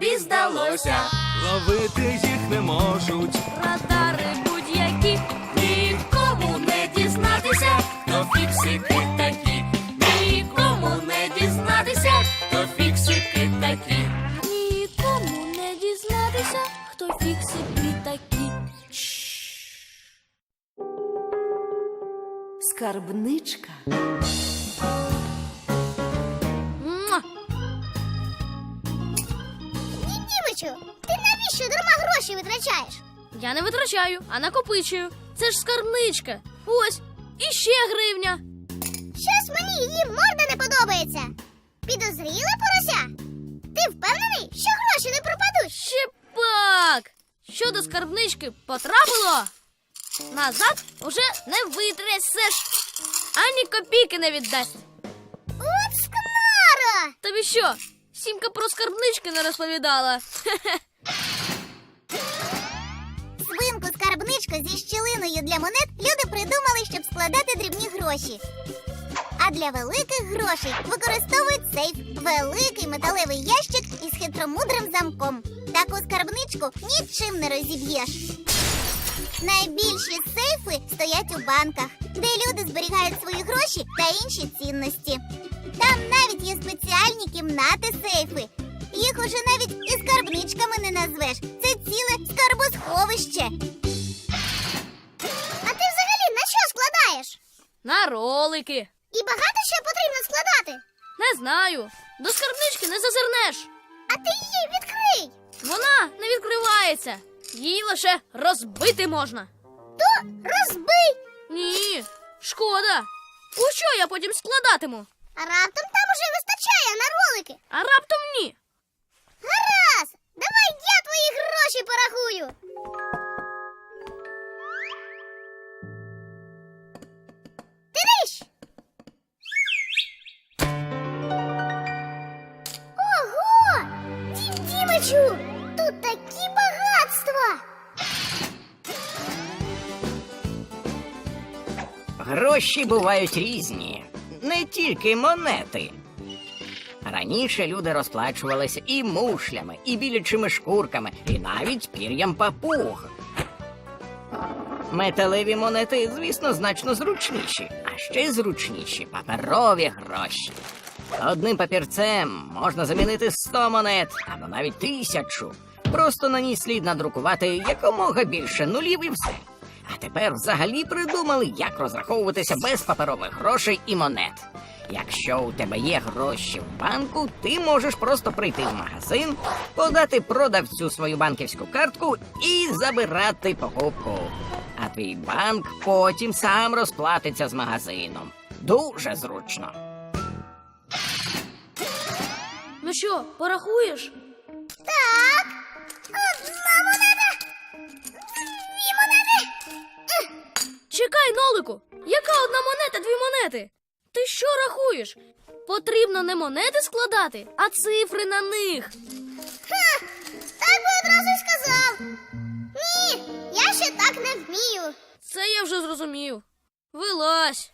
тобі здалося. Ловити їх не можуть. Радари будь-які, нікому не дізнатися, хто фіксики такі, нікому не дізнатися, хто фіксики такі. Нікому не дізнатися, хто фіксики такі. Скарбничка. Гроші витрачаєш? Я не витрачаю, а накопичую. Це ж скарбничка. Ось, і ще гривня. Щось мені її морда не подобається. Підозріла порося? Ти впевнений, що гроші не пропадуть? Ще пак! Що до скарбнички потрапило? Назад уже не витрясеш. Ані копійки не віддасть. От скнара! Тобі що? Сімка про скарбнички не розповідала. Свинку скарбничку зі щілиною для монет люди придумали, щоб складати дрібні гроші. А для великих грошей використовують сейф великий металевий ящик із хитромудрим замком. Таку скарбничку нічим не розіб'єш. Найбільші сейфи стоять у банках, де люди зберігають свої гроші та інші цінності. Там навіть є спеціальні кімнати сейфи. Їх уже навіть і скарбничками не назвеш. Це ціле скарбосховище. Ролики. І багато що потрібно складати. Не знаю. До скарбнички не зазирнеш. А ти її відкрий. Вона не відкривається. Її лише розбити можна. То розбий. Ні, шкода. У що я потім складатиму? А раптом там уже вистачає на ролики. А раптом ні. Гаразд, давай я твої гроші порахую. Гроші бувають різні, не тільки монети. Раніше люди розплачувалися і мушлями, і білячими шкурками, і навіть пір'ям папуг. Металеві монети, звісно, значно зручніші, а ще зручніші паперові гроші. Одним папірцем можна замінити 100 монет або навіть тисячу. Просто на ній слід надрукувати якомога більше нулів і все. А тепер взагалі придумали, як розраховуватися без паперових грошей і монет. Якщо у тебе є гроші в банку, ти можеш просто прийти в магазин, подати продавцю свою банківську картку і забирати покупку. А твій банк потім сам розплатиться з магазином. Дуже зручно. Ну що, порахуєш? Ти що рахуєш? Потрібно не монети складати, а цифри на них. Ха, так би одразу й сказав. Ні, я ще так не вмію. Це я вже зрозумів. Вилазь.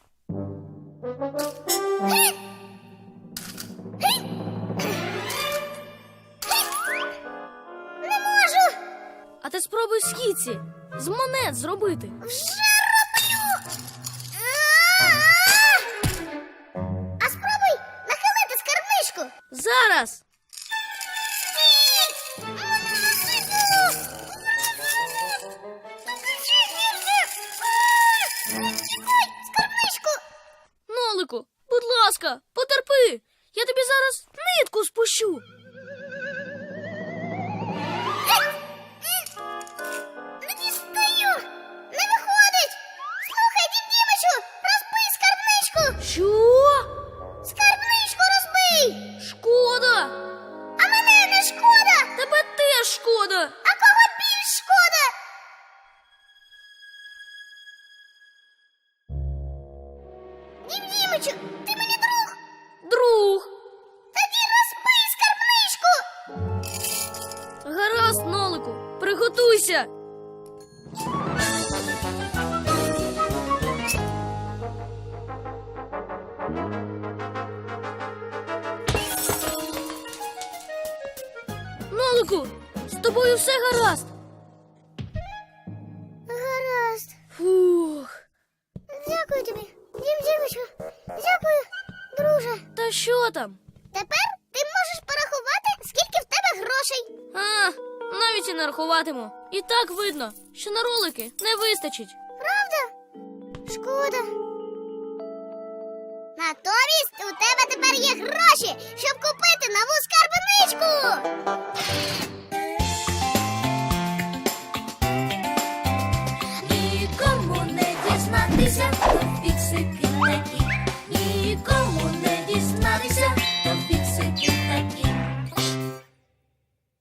Не можу. А ти спробуй східці з монет зробити. Вже Зараз. Нолику, будь ласка, потерпи. Я тобі зараз нитку спущу. Дім Дімичу, ти мені друг! Друг. Тоді розбий скарбничку! Гаразд, Нолику, приготуйся. Нолику, з тобою все. Гаразд. Та що там? Тепер ти можеш порахувати, скільки в тебе грошей. А, навіть і не рахуватиму. І так видно, що на ролики не вистачить. Правда? Шкода. Натомість у тебе тепер є гроші, щоб купити нову скарбничку.